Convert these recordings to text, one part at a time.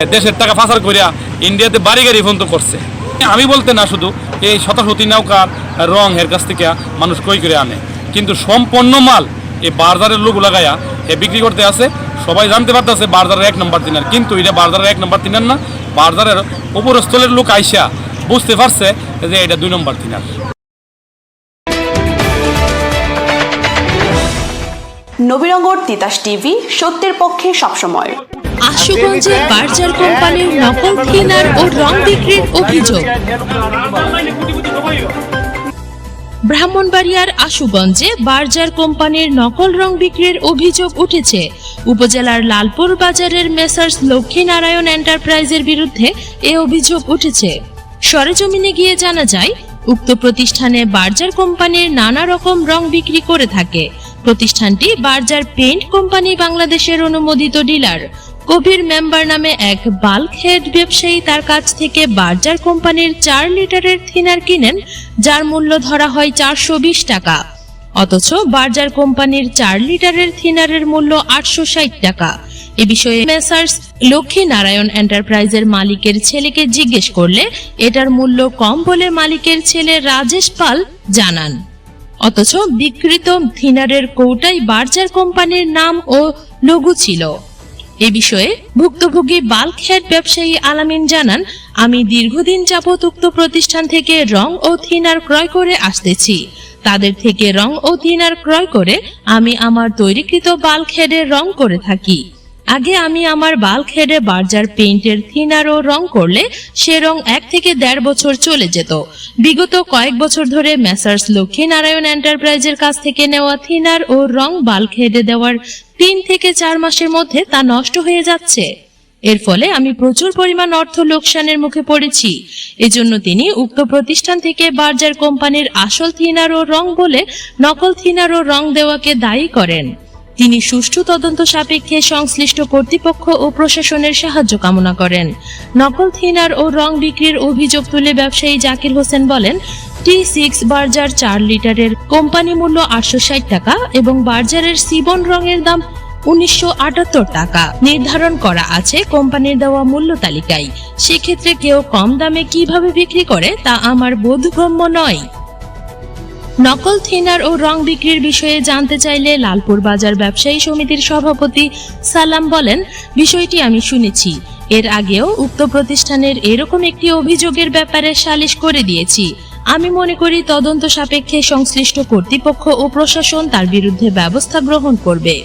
দেশের টাকা পাচার করিয়া ইন্ডিয়াতে বাড়ি গাড়ি ফোন তো করছে। আমি বলতে না শুধু, এই শতাশতি নৌকার রং এর কাছ থেকে মানুষ কই করে আনে। কিন্তু সম্পন্ন মাল এই বাজারের লোক লাগাইয়া এ বিক্রি করতে আসে সবাই জানতে পারতেছে বাজারের এক নম্বর তিনার কিন্তু এটা বাজারের এক নম্বর তিনার না, বাজারের উপরস্থলের লোক আইসা বুঝতে পারছে যে এটা দুই নম্বর তিনার নবীনগর তিতাস টিভি, সত্যের পক্ষে সবসময়। আশুগঞ্জে বার্জার কোম্পানির নকল ও রং বিক্রির অভিযোগ। ব্রাহ্মণবাড়িয়ার আশুগঞ্জে বার্জার কোম্পানির নকল রং বিক্রির অভিযোগ উঠেছে। উপজেলার লালপুর বাজারের মেসার্স লক্ষ্মীনারায়ণ এন্টারপ্রাইজের বিরুদ্ধে এ অভিযোগ উঠেছে। সরেজমিনে গিয়ে জানা যায়, উক্ত প্রতিষ্ঠানে বার্জার কোম্পানির নানা রকম রং বিক্রি করে থাকে। প্রতিষ্ঠানটি বার্জার পেইন্ট কোম্পানি বাংলাদেশের অনুমোদিত ডিলার। কবির মেম্বার নামে এক বাল্ক হেড ব্যবসায়ী তার কাছ থেকে বার্জার কোম্পানির চার লিটারের থিনার কিনেন, যার মূল্য ধরা হয় চারশো বিশ টাকা। অথচ বার্জার কোম্পানির চার লিটারের থিনারের মূল্য আটশো ষাট টাকা। এ বিষয়ে মেসার্স লক্ষ্মী নারায়ণ এন্টারপ্রাইজের মালিকের ছেলেকে জিজ্ঞেস করলে, এটার মূল্য কম বলে মালিকের ছেলে রাজেশ পাল জানান। অথচ বিকৃত থিনারের কৌটাই বার্জার কোম্পানির নাম ও লঘু ছিল। এ বিষয়ে ভুক্তভোগী বাল্ক হেড ব্যবসায়ী আলামিন জানান, আমি দীর্ঘদিন যাবৎ উক্ত প্রতিষ্ঠান থেকে রং ও থিনার ক্রয় করে আসতেছি। তাদের থেকে রং ও থিনার ক্রয় করে আমি আমার তৈরিকৃত বাল্ক হেডের রং করে থাকি। আগে আমি আমার বাল্ক হেডে বার্জার পেইন্টের থিনার ও রং করলে সে রং এক থেকে দেড় বছর চলে যেত। বিগত কয়েক বছর ধরে মেসার্স লক্ষ্মী নারায়ণ এন্টারপ্রাইজের কাছ থেকে নেওয়া থিনার ও রং বাল্ক হেডে দেওয়ার তিন থেকে চার মাসের মধ্যে তা নষ্ট হয়ে যাচ্ছে। এর ফলে আমি প্রচুর পরিমাণ অর্থ লোকসানের মুখে পড়েছি। এজন্য তিনি উক্ত প্রতিষ্ঠান থেকে বার্জার কোম্পানির আসল থিনার ও রং বলে নকল থিনার ও রং দেওয়াকে দায়ী করেন। তিনি সুষ্ঠু তদন্ত সাপেক্ষে সংশ্লিষ্ট কর্তৃপক্ষ ও প্রশাসনের সাহায্য কামনা করেন। নকল থিনার ও রং বিক্রির অভিযোগ তুলে ব্যবসায়ী জাকির হোসেন বলেন, টি সিক্স বার্জার চার লিটারের কোম্পানি মূল্য আটশো ষাট টাকা এবং বার্জারের সিবন রঙের দাম উনিশশো আটাত্তর টাকা। নির্ধারণ করা আছে কোম্পানির দেওয়া মূল্য তালিকায়। সেক্ষেত্রে কেউ কম দামে কীভাবে বিক্রি করে তা আমার বোধগম্য নয়। নকল থিনার ও রং বিক্রির বিষয়ে জানতে চাইলে লালপুর বাজার ব্যবসায়ী সমিতির সভাপতি সালাম বলেন, বিষয়টি আমি শুনেছি। এর আগেও উক্ত প্রতিষ্ঠানের এরকম একটি অভিযোগের ব্যাপারে সালিশ করে দিয়েছি। আমি মনে করি তদন্ত সাপেক্ষে সংশ্লিষ্ট কর্তৃপক্ষ ও প্রশাসন তার বিরুদ্ধে ব্যবস্থা গ্রহণ করবে।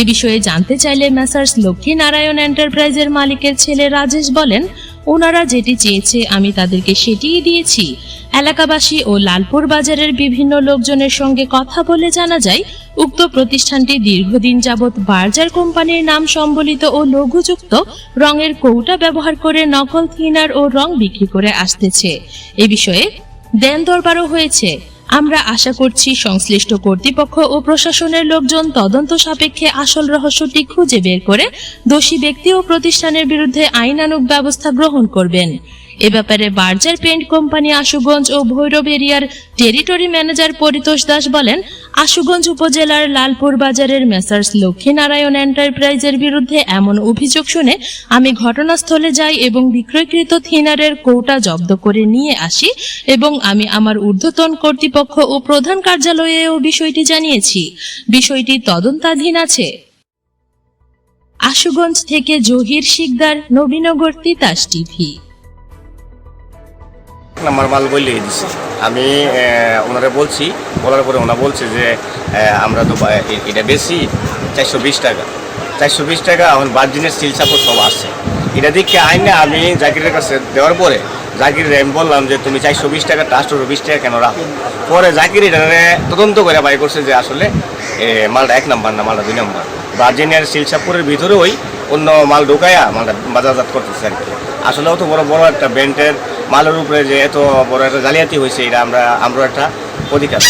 এ বিষয়ে জানতে চাইলে মেসার্স লক্ষ্মী নারায়ণ এন্টারপ্রাইজের মালিকের ছেলে রাজেশ বলেন, ওনারা যেটি চেয়েছে আমি তাদেরকে সেটিই দিয়েছি। এলাকাবাসী ও লালপুর বাজারের বিভিন্ন লোকজনের সঙ্গে কথা বলে জানা যায়, উক্ত প্রতিষ্ঠানটি দীর্ঘদিন যাবৎ বার্জার কোম্পানির নাম সম্বলিত ও লঘুযুক্ত রঙের কৌটা ব্যবহার করে নকল থিনার ও রং বিক্রি করে আসতেছে। এ বিষয়ে দেন দরবারও হয়েছে। আমরা আশা করছি সংশ্লিষ্ট কর্তৃপক্ষ ও প্রশাসনের লোকজন তদন্ত সাপেক্ষে আসল রহস্যটি খুঁজে বের করে দোষী ব্যক্তি ও প্রতিষ্ঠানের বিরুদ্ধে আইনানুগ ব্যবস্থা গ্রহণ করবেন। এ ব্যাপারে বার্জার পেন্ট কোম্পানি আশুগঞ্জ ও ভৈরব এরিয়ার টেরিটরি ম্যানেজার পরিতোষ দাস বলেন, আশুগঞ্জ উপজেলার লালপুর বাজারের মেসার্স লক্ষ্মীনারায়ণ এন্টারপ্রাইজের বিরুদ্ধে এমন অভিযোগ শুনে আমি ঘটনাস্থলে যাই এবং বিক্রয়কৃত থিনারের কৌটা জব্দ করে নিয়ে আসি এবং আমি আমার ঊর্ধ্বতন কর্তৃপক্ষ ও প্রধান কার্যালয়েও বিষয়টি জানিয়েছি। বিষয়টি তদন্তাধীন আছে। আশুগঞ্জ থেকে জহির শিকদার, নবীনগর, তিতাস টিভি। নাম্বার মাল বললে দিছি। আমি ওনারা বলছি, বলার পরে ওনা বলছে যে আমরা তো এটা বেশি, চারশো বিশ টাকা। চারশো বিশ টাকা এখন বার্জিনের সিল সাপোর্ট সব আসছে এটা দিকে আইনে আমি জাকিরের কাছে দেওয়ার পরে জাকির আমি বললাম যে, তুমি চারশো বিশ টাকা আটশো বিশ টাকা কেন রাখো? পরে জাকির এটা তদন্ত করে বাই করছে যে, আসলে মালটা এক নাম্বার না, মালটা দুই নাম্বার। বার্জিনিয়ার শিলসাপুরের ভিতরে ওই অন্য মাল ঢোকায়া মালটা বাজারজাত করতেছে আর কি। আসলে অত বড় বড় একটা ব্যান্ডের মালের উপরে যে এত বড় একটা জালিয়াতি হয়েছে এটা আমরা আমরা একটা অধিকার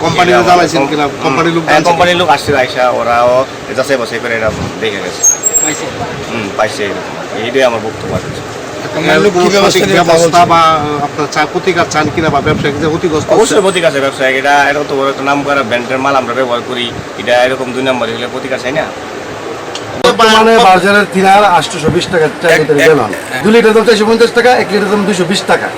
কোম্পানিরা জ্বালাইছেন কিনা? কোম্পানির লোক হ্যাঁ, কোম্পানির লোক আসছে আইসা ওরাও যাচাই বাছাই করে এটা দেখে গেছে। হুম পাইছে। এরকম। এইটাই আমার বক্তব্য আছে ব্যবসায়িক প্রতিকার আছে ব্যবসায়িক। এটা বড় একটা নাম করা ব্র্যান্ডের মাল আমরা ব্যবহার করি। এটা এরকম দুই নম্বর হলে প্রতিকার চাই না? বর্তমানে বাজারের তিনার আটশোশো বিশ টাকা চার দু লিটার দাম চারশো পঞ্চাশ টাকা এক লিটার দাম দুশো বিশ টাকা।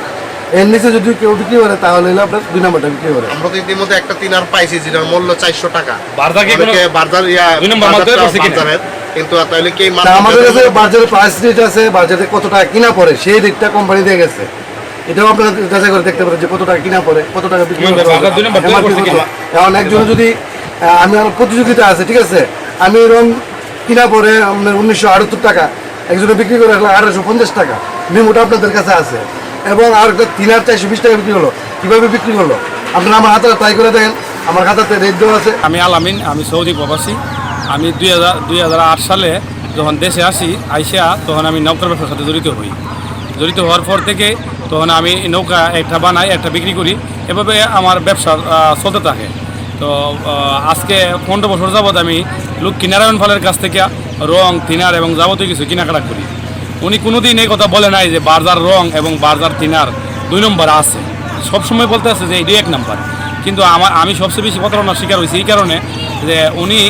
এর নিচে যদি কেউ বিক্রি করে তাহলে হলো আপনার দুই নম্বরটা বিক্রি করে। আমরা তো ইতিমধ্যে একটা তিনার পাইছি যেটার মূল্য চারশো টাকা। বার্জার কি কোনো- অনেকে বার্জার ইয়া দুই নম্বর মাল তৈরি করছে কিনা? বার্জারের, কিন্তু তাহলে কি আমাদের কাছে বাজারের প্রাইস রেট আছে বাজারে কত টাকা কিনা পড়ে সেই রেটটা কোম্পানি দিয়ে গেছে। এটাও আপনারা যাচাই করে দেখতে পারেন যে কত টাকা কিনা পড়ে কত টাকা বিক্রি মানে? এখন একজন যদি আমি আমার প্রতিযোগিতা আছে ঠিক আছে? আমি রং কিনা পরে আপনার উনিশশো আটাত্তর টাকা, একজনে বিক্রি করে রাখলাম আঠারোশো পঞ্চাশ টাকা। মেমোটা আপনাদের কাছে আছে। এবং আর তিন হাজার চারশো বিশ টাকা বিক্রি হলো। কীভাবে বিক্রি হলো? আপনারা আমার হাতে ট্রাই করে দেখেন। আমার খাতাতে রেট দেওয়া আছে। আমি আলামিন, আমি সৌদি প্রবাসী। আমি দুই হাজার দুই হাজার আট সালে যখন দেশে আসি, আইসা তখন আমি নৌকার ব্যবসার সাথে জড়িত হই। জড়িত হওয়ার পর থেকে তখন আমি নৌকা একটা বানাই, একটা বিক্রি করি। এভাবে আমার ব্যবসা চলতে থাকে। তো আজকে পনেরো বছর যাবৎ আমি লক্ষ্মীনারায়ণ ফলের কাছ থেকে রং, থিনার এবং যাবতীয় কিছু কেনাকাটা করি। উনি কোনোদিন এই কথা বলে নাই যে বার্জার রং এবং বার্জার থিনার দুই নম্বর আছে। সবসময় বলতে আছে যে এটাই এক নাম্বার। কিন্তু আমার আমি সবচেয়ে বেশি প্রতারণার শিকার হয়েছি এই কারণে যে উনি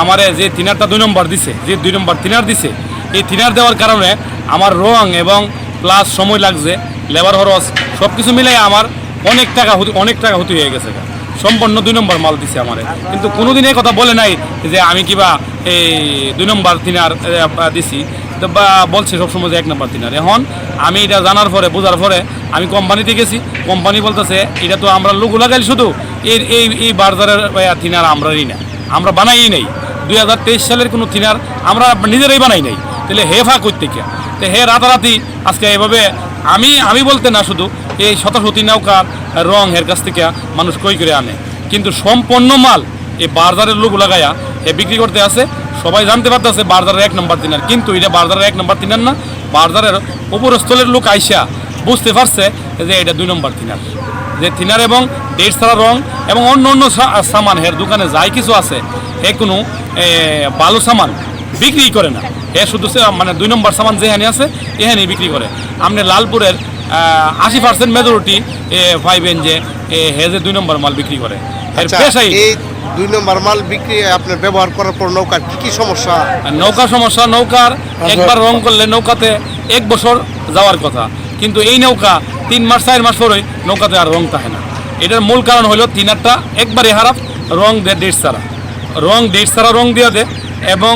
আমারে যে তিনারটা দুই নম্বর দিছে, যে দুই নম্বর থিনার দিছে, এই তিনার দেওয়ার কারণে আমার রং এবং প্লাস সময় লাগছে, লেবার খরচ সব কিছু মিলে আমার অনেক টাকা অনেক টাকা হতে হয়ে গেছে। গা। সম্পূর্ণ দুই নম্বর মাল দিছে আমারে। কিন্তু কোনোদিন এই কথা বলে নাই যে আমি কিবা এই দুই নম্বর তিনার দিছি। বা বলছে সবসময় যে এক নম্বর তিনার। এখন আমি এটা জানার পরে, বোঝার পরে আমি কোম্পানিতে গেছি। কোম্পানি বলতেছে, এটা তো আমরা লোক লাগাই শুধু। এই এই এই বার্জারের থিনার আমরাই না। আমরা বানাই নাই। দুই হাজার তেইশ সালের কোনো থিনার আমরা নিজেরাই বানাই নাই। তাহলে হেফা করতে কে তো হে রাতারাতি, আজকে এভাবে আমি আমি বলতে না শুধু এই শতাশতি নৌকার রং এর কাছ থেকে মানুষ কই করে আনে। কিন্তু সম্পন্ন মাল এই বার্জারের লোক লাগাইয়া এ বিক্রি করতে আসে। সবাই জানতে পারতেছে বার্জারের এক নম্বর তিনার কিন্তু এটা বার্জারের এক নম্বর তিনার না বার্জারের উপরস্থলের লোক আইসা বুঝতে পারছে যে এটা দুই নম্বর তিনার যে থিনার এবং ডেট ছাড়া রং এবং অন্য অন্য সামান হের দোকানে যাই কিছু আছে হে কোনো এ, ভালো সামান বিক্রি করে না। এ শুধু মানে দুই নম্বর সামান যেখানে আছে এখানেই বিক্রি করে। আপনি লালপুরের আশি পার্সেন্ট মেজরিটি পাইবেন যে এ, হে যে দুই নম্বর মাল বিক্রি করে। আচ্ছা, এই দুই নম্বর মাল বিক্রি আপনার ব্যবহার করার পর নৌকার কি কি সমস্যা? নৌকা সমস্যা নৌকার একবার রং করলে নৌকাতে এক বছর যাওয়ার কথা। কিন্তু এই নৌকা তিন মাস চার মাস পরে নৌকাতে আর রং থাকে না। এটার মূল কারণ হলো তিনারটা একবারে খারাপ রং দেয় ডেট ছাড়া রং ডেট ছাড়া রং দিয়ে দেয় এবং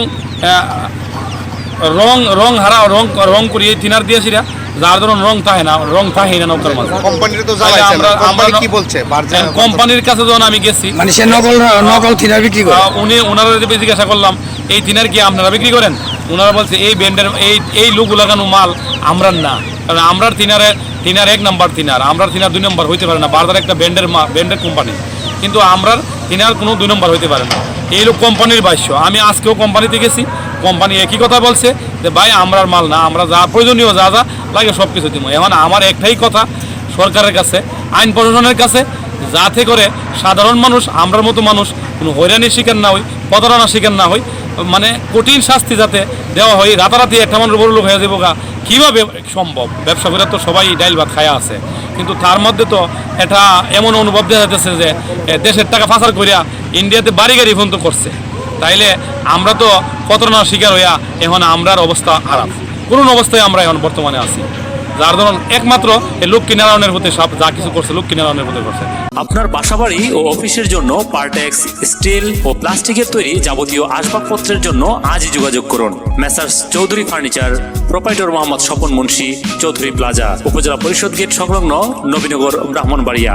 রং রং হারা রং রং করিয়ে তিনার দিয়েছিলা যার ধরুন রং থাকে না রং থাকে না নৌকার মাঝে। কোম্পানির তো আমরা- কোম্পানি আমরা- কি বলছে? হ্যাঁ, কোম্পানির কাছে যখন আমি গেছি মানে সে নকল নকল থিনার বিক্রি করে। উনি ওনারা যদি জিজ্ঞাসা করলাম এই থিনার কি আপনারা বিক্রি করেন? ওনারা বলছে এই ব্যান্ডের এই এই লুক লাগানো মাল আমরার না। কারণ আমরার থিনারে থিনার এক নাম্বার থিনার আমরার থিনার দুই নম্বর হইতে পারে না। বারবার একটা ব্যান্ডের মা ব্যান্ডের কোম্পানি। কিন্তু আমরার থিনার কোনো দুই নম্বর হইতে পারে না। এই লোক কোম্পানির ভাষ্য। আমি আজকেও কোম্পানিতে গেছি। কোম্পানি একই কথা বলছে যে, ভাই, আমরার মাল না, আমরা যা প্রয়োজনীয় যা যা লাগে সব কিছু দিব। এখন আমার একটাই কথা সরকারের কাছে, আইন প্রশাসনের কাছে, যাতে করে সাধারণ মানুষ, আমরার মতো মানুষ কোনো হয়রানির শিকার না হই, প্রতারণার শিকার না হই মানে কঠিন শাস্তি যাতে দেওয়া হয়, রাতারাতি একটা মানুষ বড় লোক হয়ে যাব গা, কীভাবে সম্ভব? ব্যবসা করে তো সবাই ডাইল ভাত খায়া আছে। কিন্তু তার মধ্যে তো এটা এমন অনুভব দেখা যাচ্ছে যে দেশের টাকা পাচার করিয়া ইন্ডিয়াতে বাড়ি গাড়ি ফোন তো করছে। তাইলে আমরা তো প্রতারণার শিকার হইয়া এখন আমরার অবস্থা খারাপ। করুণ অবস্থায় আমরা এখন বর্তমানে আছি। যার ধরুন একমাত্র লক্ষ্মী নারায়ণের প্রতি সব যা কিছু করছে, লক্ষ্মী নারায়ণের প্রতি করছে। আপনার বাসাবাড়ি ও অফিসের জন্য পার্টেক্স, স্টিল ও প্লাস্টিকের তৈরি যাবতীয় আসবাবপত্রের জন্য আজই যোগাযোগ করুন। Messrs Chowdhury furniture, proprietor Mohammad Swapan Munshi, Chowdhury plaza, উপজেলা পরিষদ গেট সংলগ্ন নবীনগর ব্রাহ্মণবাড়িয়া।